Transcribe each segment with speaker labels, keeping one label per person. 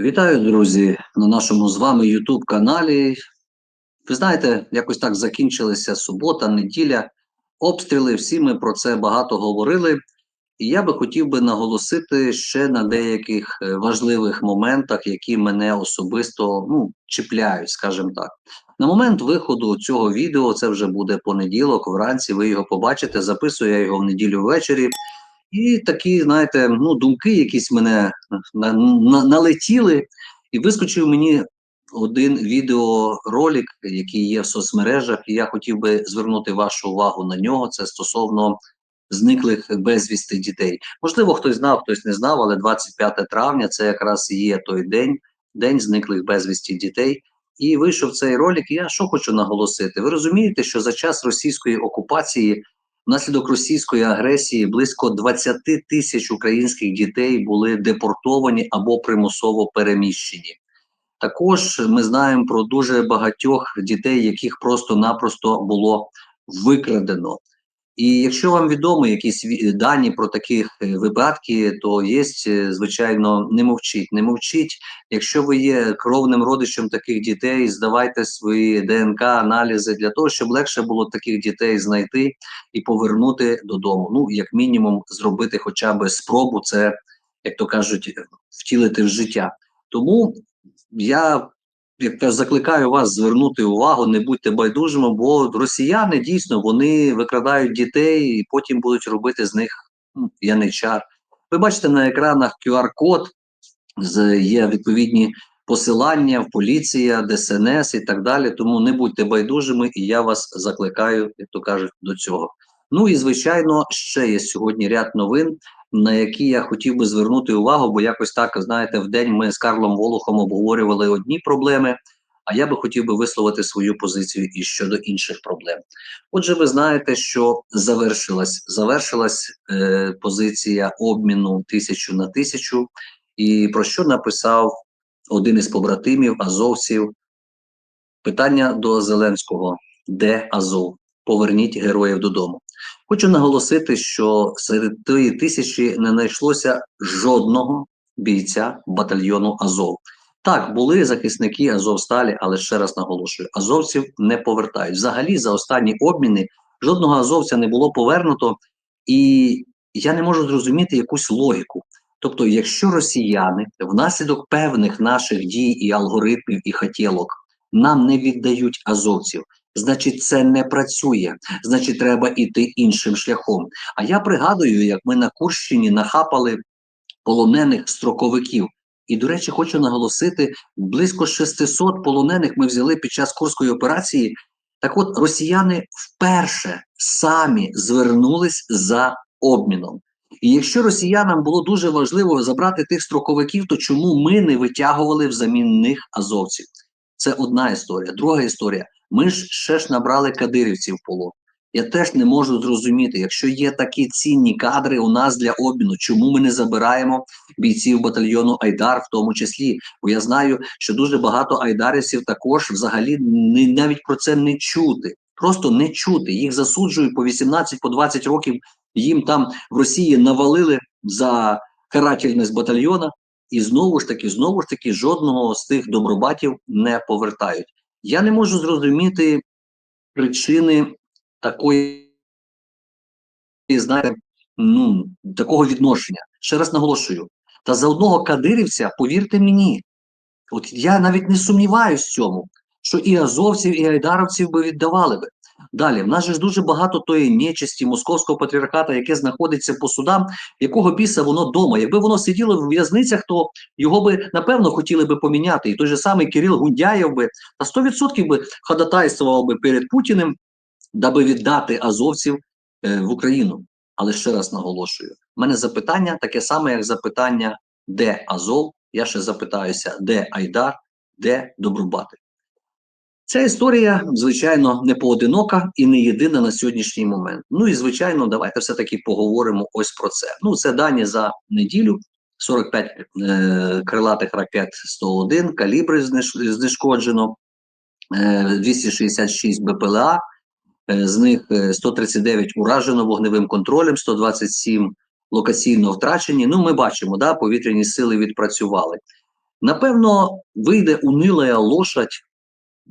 Speaker 1: Вітаю, друзі, на нашому з вами YouTube каналі. Ви знаєте, якось так закінчилася субота, неділя, обстріли. Всі ми про це багато говорили. І я би хотів би наголосити ще на деяких е, важливих моментах, які мене особисто ну, чіпляють, скажімо так. На момент виходу цього відео, це вже буде понеділок, вранці. Ви його побачите. Записую я його в неділю ввечері. І такі, знаєте, ну, думки якісь мене на, на, налетіли, і вискочив мені один відеоролик, який є в соцмережах, і я хотів би звернути вашу увагу на нього. Це стосовно зниклих безвісти дітей. Можливо, хтось знав, хтось не знав, але 25 травня це якраз є той день, день зниклих безвісті дітей. І вийшов цей ролик. І я що хочу наголосити? Ви розумієте, що за час російської окупації Внаслідок російської агресії близько 20 тисяч українських дітей були депортовані або примусово переміщені. Також ми знаємо про дуже багатьох дітей, яких просто-напросто було викрадено. І якщо вам відомо якісь дані про таких е, випадки, то є, е, звичайно, не мовчіть. Не мовчіть. Якщо ви є кровним родичем таких дітей, здавайте свої ДНК-аналізи для того, щоб легше було таких дітей знайти і повернути додому. Ну, як мінімум, зробити хоча б спробу це, як то кажуть, втілити в життя. Тому я як закликаю вас звернути увагу, не будьте байдужими, бо росіяни дійсно вони викрадають дітей і потім будуть робити з них ну, яничар. Ви бачите на екранах QR-код, є відповідні посилання в поліція, ДСНС і так далі. Тому не будьте байдужими, і я вас закликаю, як то кажуть, до цього. Ну і звичайно, ще є сьогодні ряд новин на які я хотів би звернути увагу, бо якось так знаєте, в день ми з Карлом Волохом обговорювали одні проблеми. А я би хотів би висловити свою позицію і щодо інших проблем. Отже, ви знаєте, що завершилась завершилась е, позиція обміну тисячу на тисячу, і про що написав один із побратимів азовців? Питання до Зеленського: де Азов? Поверніть героїв додому. Хочу наголосити, що серед тієї тисячі не знайшлося жодного бійця батальйону Азов. Так, були захисники Азовсталі, але ще раз наголошую: азовців не повертають. Взагалі, за останні обміни жодного азовця не було повернуто, і я не можу зрозуміти якусь логіку. Тобто, якщо росіяни внаслідок певних наших дій і алгоритмів і хотілок нам не віддають азовців, значить, це не працює. Значить, треба йти іншим шляхом. А я пригадую, як ми на Курщині нахапали полонених строковиків. І, до речі, хочу наголосити: близько 600 полонених ми взяли під час курської операції. Так от росіяни вперше самі звернулись за обміном. І якщо росіянам було дуже важливо забрати тих строковиків, то чому ми не витягували взамін них азовців? Це одна історія. Друга історія. Ми ж ще ж набрали кадирівців в полон. Я теж не можу зрозуміти, якщо є такі цінні кадри у нас для обміну, чому ми не забираємо бійців батальйону Айдар, в тому числі. Бо я знаю, що дуже багато айдарівців також взагалі не навіть про це не чути. Просто не чути. Їх засуджують по 18 по 20 років. Їм там в Росії навалили за карательність батальйона, і знову ж таки, знову ж таки, жодного з тих добробатів не повертають. Я не можу зрозуміти причини такої, знаєте, ну, такого відношення. Ще раз наголошую. Та за одного кадирівця, повірте мені, от я навіть не сумніваюся в цьому, що і азовців, і айдаровців би віддавали би. Далі, в нас же ж дуже багато тої нечисті московського патріархата, яке знаходиться по судам, якого біса воно вдома. Якби воно сиділо в в'язницях, то його би напевно хотіли би поміняти. І той же самий Кирил Гундяєв би та 100% би ходатайствував би перед Путіним, даби віддати азовців е, в Україну. Але ще раз наголошую: У мене запитання таке саме, як запитання, де Азов. Я ще запитаюся, де Айдар, де Добрубати. Ця історія, звичайно, не поодинока і не єдина на сьогоднішній момент. Ну і звичайно, давайте все-таки поговоримо ось про це. Ну, це дані за неділю: 45 е, крилатих ракет 101, калібри знешкоджено, е, 266 БПЛА, е, з них 139 е, уражено вогневим контролем, 127 локаційно втрачені. Ну, ми бачимо, да, повітряні сили відпрацювали. Напевно, вийде унила лошадь,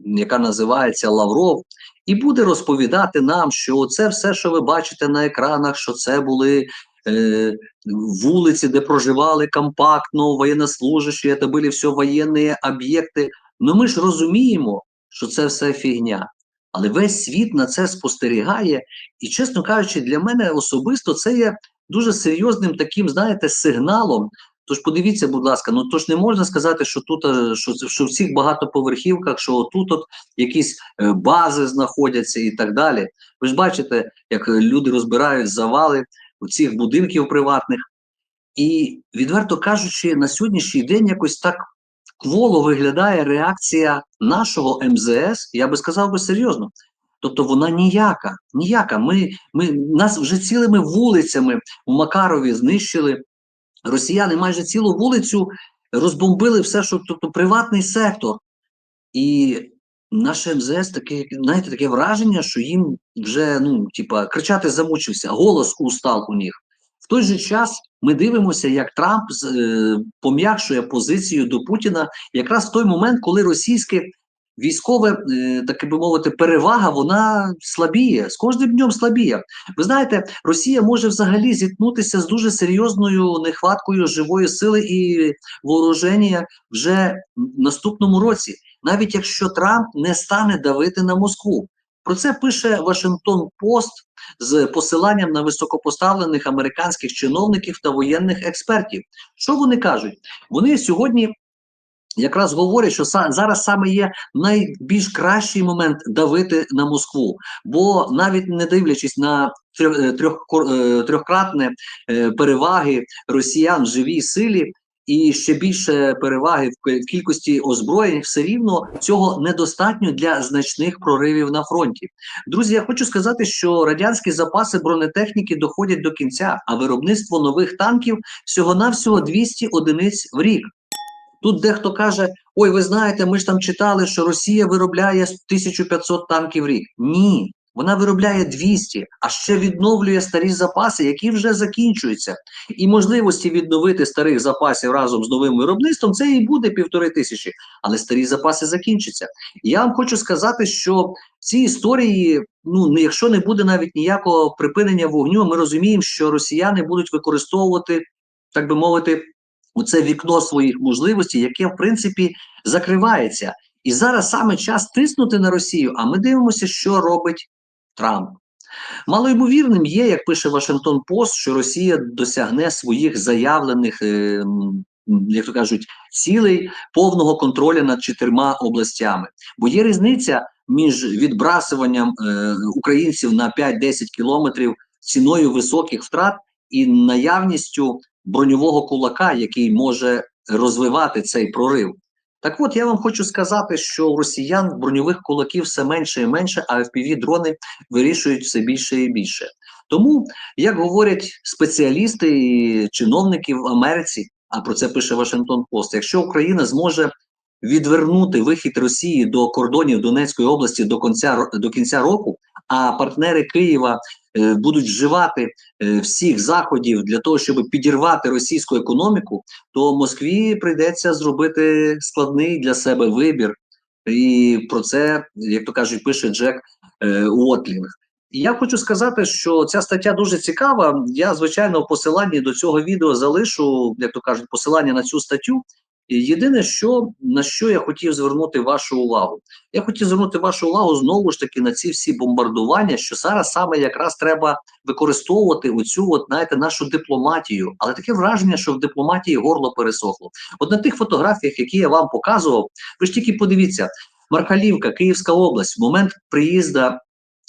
Speaker 1: яка називається Лавров, і буде розповідати нам, що це все, що ви бачите на екранах, що це були е, вулиці, де проживали компактно воєннослужащі, це були все воєнні об'єкти. Ну ми ж розуміємо, що це все фігня. Але весь світ на це спостерігає, і, чесно кажучи, для мене особисто це є дуже серйозним таким, знаєте, сигналом. Тож подивіться, будь ласка, ну то ж не можна сказати, що тут е, що, що в цих багатоповерхівках, що тут от якісь е, бази знаходяться і так далі. Ви ж бачите, як люди розбирають завали цих будинків приватних. І відверто кажучи, на сьогоднішній день якось так кволо виглядає реакція нашого МЗС, я би сказав би серйозно. Тобто вона ніяка, ніяка. Ми, ми нас вже цілими вулицями у Макарові знищили. Росіяни майже цілу вулицю розбомбили все, що тобто приватний сектор. І наше МЗС таке, знаєте, таке враження, що їм вже ну, типа, кричати замучився, голос устав у них. В той же час ми дивимося, як Трамп е, пом'якшує позицію до Путіна якраз в той момент, коли російське військове, е, так би мовити, перевага вона слабіє, з кожним днем слабіє. Ви знаєте, Росія може взагалі зіткнутися з дуже серйозною нехваткою живої сили і вооруження вже в наступному році, навіть якщо Трамп не стане давити на Москву. Про це пише Вашингтон Пост з посиланням на високопоставлених американських чиновників та воєнних експертів. Що вони кажуть? Вони сьогодні якраз говорять, що зараз саме є найбільш кращий момент давити на Москву, бо навіть не дивлячись на трьох, е, трьохкратне е, переваги росіян в живій силі. І ще більше переваги в кількості озброєнь все рівно цього недостатньо для значних проривів на фронті. Друзі, я хочу сказати, що радянські запаси бронетехніки доходять до кінця, а виробництво нових танків всього навсього 200 одиниць в рік. Тут дехто каже: Ой, ви знаєте, ми ж там читали, що Росія виробляє 1500 танків рік. Ні, вона виробляє 200, а ще відновлює старі запаси, які вже закінчуються. І можливості відновити старих запасів разом з новим виробництвом це і буде півтори тисячі, але старі запаси закінчаться. І я вам хочу сказати, що в цій історії, ну якщо не буде навіть ніякого припинення вогню, ми розуміємо, що росіяни будуть використовувати, так би мовити оце вікно своїх можливостей, яке в принципі закривається. І зараз саме час тиснути на Росію. А ми дивимося, що робить Трамп. Малоймовірним є, як пише Вашингтон Пост, що Росія досягне своїх заявлених, е, як то кажуть, цілей повного контролю над чотирма областями. Бо є різниця між відбрасуванням е, українців на 5-10 кілометрів ціною високих втрат і наявністю броньового кулака, який може розвивати цей прорив. Так от я вам хочу сказати, що у росіян броньових кулаків все менше і менше, а fpv дрони вирішують все більше і більше. Тому, як говорять спеціалісти і чиновники в Америці, а про це пише Вашингтон Пост, якщо Україна зможе відвернути вихід Росії до кордонів Донецької області до кінця до кінця року, а партнери Києва будуть вживати е, всіх заходів для того, щоб підірвати російську економіку, то Москві прийдеться зробити складний для себе вибір. І про це, як то кажуть, пише Джек е, Уотлінг. Я хочу сказати, що ця стаття дуже цікава. Я, звичайно, в посиланні до цього відео залишу, як то кажуть, посилання на цю статтю. Єдине, що на що я хотів звернути вашу увагу, я хотів звернути вашу увагу знову ж таки на ці всі бомбардування, що зараз саме якраз треба використовувати оцю, от знаєте, нашу дипломатію. Але таке враження, що в дипломатії горло пересохло. От на тих фотографіях, які я вам показував, ви ж тільки подивіться, Мархалівка, Київська область, в момент приїзду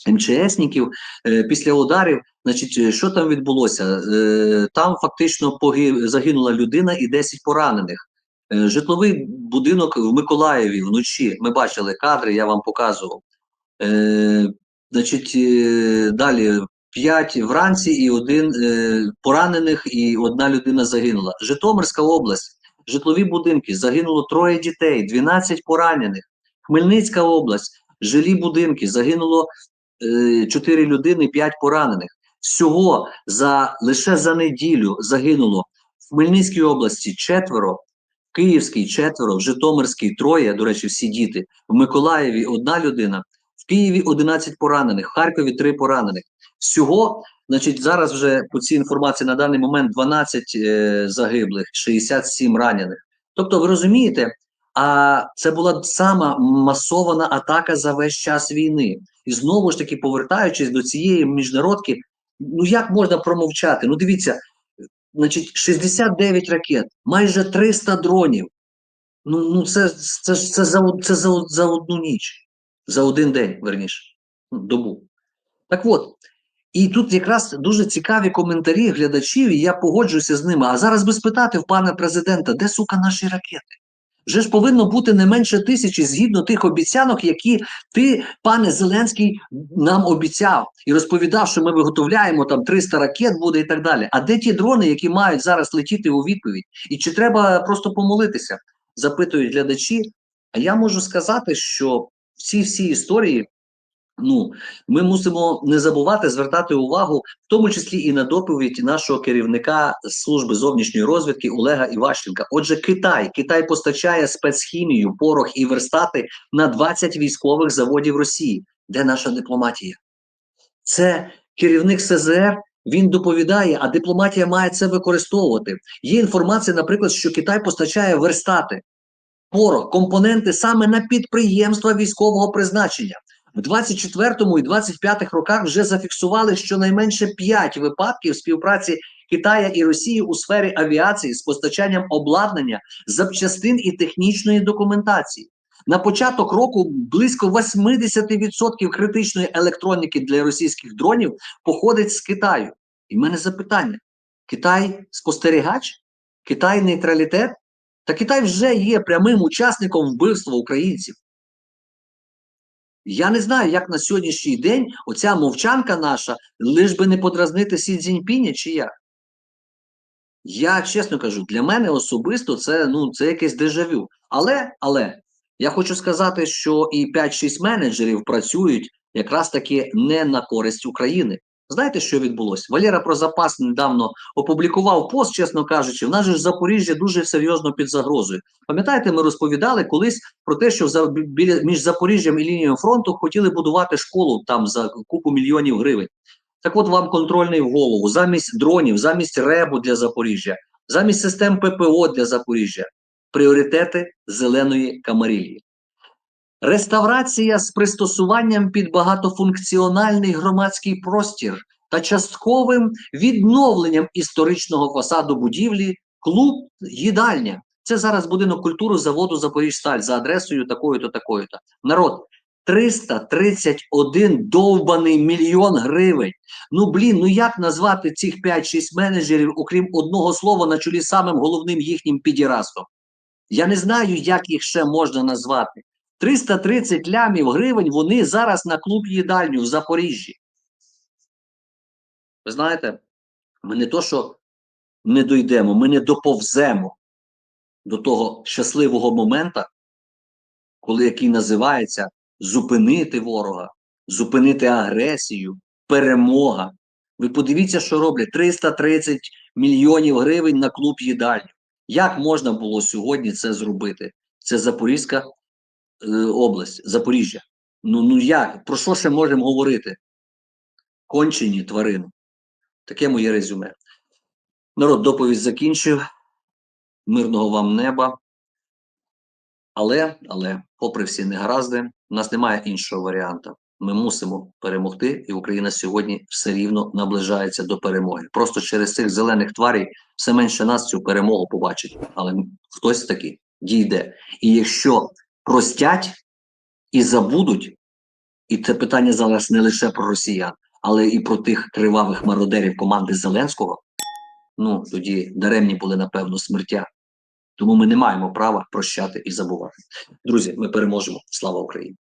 Speaker 1: МЧСників е, після ударів, значить, що там відбулося? Е, там фактично погиб, загинула людина і 10 поранених. Е, житловий будинок в Миколаєві вночі. Ми бачили кадри, я вам показував. Е, Значить, е, далі п'ять вранці і один е, поранених, і одна людина загинула. Житомирська область, житлові будинки, загинуло троє дітей, 12 поранених. Хмельницька область, жилі будинки, загинуло е, 4 людини, 5 поранених. Всього за лише за неділю загинуло в Хмельницькій області четверо. Київський четверо, в Житомирській троє, до речі, всі діти, в Миколаєві одна людина, в Києві 11 поранених, в Харкові 3 поранених. Всього, значить, зараз вже по цій інформації на даний момент 12 е, загиблих, 67 ранених. Тобто, ви розумієте, а це була сама масована атака за весь час війни. І знову ж таки, повертаючись до цієї міжнародки, ну як можна промовчати? Ну, дивіться, значить, 69 ракет, майже 300 дронів. Ну, ну це, це, це, за, це за, за одну ніч, за один день, верніше, добу. Так от, і тут якраз дуже цікаві коментарі глядачів, і я погоджуюся з ними. А зараз би спитати в пана президента, де сука наші ракети? Вже ж повинно бути не менше тисячі згідно тих обіцянок, які ти, пане Зеленський, нам обіцяв і розповідав, що ми виготовляємо там 300 ракет буде і так далі. А де ті дрони, які мають зараз летіти у відповідь? І чи треба просто помолитися? Запитують глядачі. А я можу сказати, що всі всі історії ну, ми мусимо не забувати звертати увагу, в тому числі і на доповідь нашого керівника служби зовнішньої розвідки Олега Іващенка. Отже, Китай Китай постачає спецхімію, порох і верстати на 20 військових заводів Росії. Де наша дипломатія? Це керівник СЗР. Він доповідає, а дипломатія має це використовувати. Є інформація, наприклад, що Китай постачає верстати, порох, компоненти саме на підприємства військового призначення. В 24 і 25 роках вже зафіксували щонайменше 5 випадків співпраці Китая і Росії у сфері авіації з постачанням обладнання, запчастин і технічної документації. На початок року близько 80% критичної електроніки для російських дронів походить з Китаю. І в мене запитання: Китай спостерігач? Китай нейтралітет? Та Китай вже є прямим учасником вбивства українців. Я не знаю, як на сьогоднішній день оця мовчанка наша, лиш би не подразнити Сі Цзіньпіня, чи як? Я чесно кажу, для мене особисто це, ну, це якесь дежавю. Але, але я хочу сказати, що і 5-6 менеджерів працюють якраз таки не на користь України. Знаєте, що відбулося? Валера про запас недавно опублікував пост, чесно кажучи, в нас же Запоріжжя дуже серйозно під загрозою. Пам'ятаєте, ми розповідали колись про те, що біля, між Запоріжжям і лінією фронту хотіли будувати школу там за купу мільйонів гривень. Так от вам контрольний в голову, замість дронів, замість ребу для Запоріжжя, замість систем ППО для Запоріжжя, пріоритети зеленої камарілії. Реставрація з пристосуванням під багатофункціональний громадський простір та частковим відновленням історичного фасаду будівлі клуб їдальня. Це зараз будинок культури заводу Запоріжсталь за адресою такою-то, такою-то. Народ 331 довбаний мільйон гривень. Ну блін, ну як назвати цих 5-6 менеджерів, окрім одного слова на чолі самим головним їхнім підірастом? Я не знаю, як їх ще можна назвати. 330 лямів гривень вони зараз на клуб їдальню в Запоріжжі. Ви знаєте, ми не то, що не дойдемо, ми не доповземо до того щасливого моменту, коли який називається зупинити ворога, зупинити агресію, перемога. Ви подивіться, що роблять 330 мільйонів гривень на клуб їдальню. Як можна було сьогодні це зробити? Це Запорізька область, Запоріжжя. Ну ну як? Про що ще можемо говорити? Кончені тварини. Таке моє резюме. Народ доповідь закінчив. Мирного вам неба. Але, але, попри всі негаразди, у нас немає іншого варіанту. Ми мусимо перемогти, і Україна сьогодні все рівно наближається до перемоги. Просто через цих зелених тварей все менше нас цю перемогу побачить. Але хтось таки дійде. І якщо простять і забудуть, і це питання зараз не лише про росіян, але і про тих кривавих мародерів команди Зеленського, ну тоді даремні були напевно смертя. Тому ми не маємо права прощати і забувати. Друзі, ми переможемо. Слава Україні!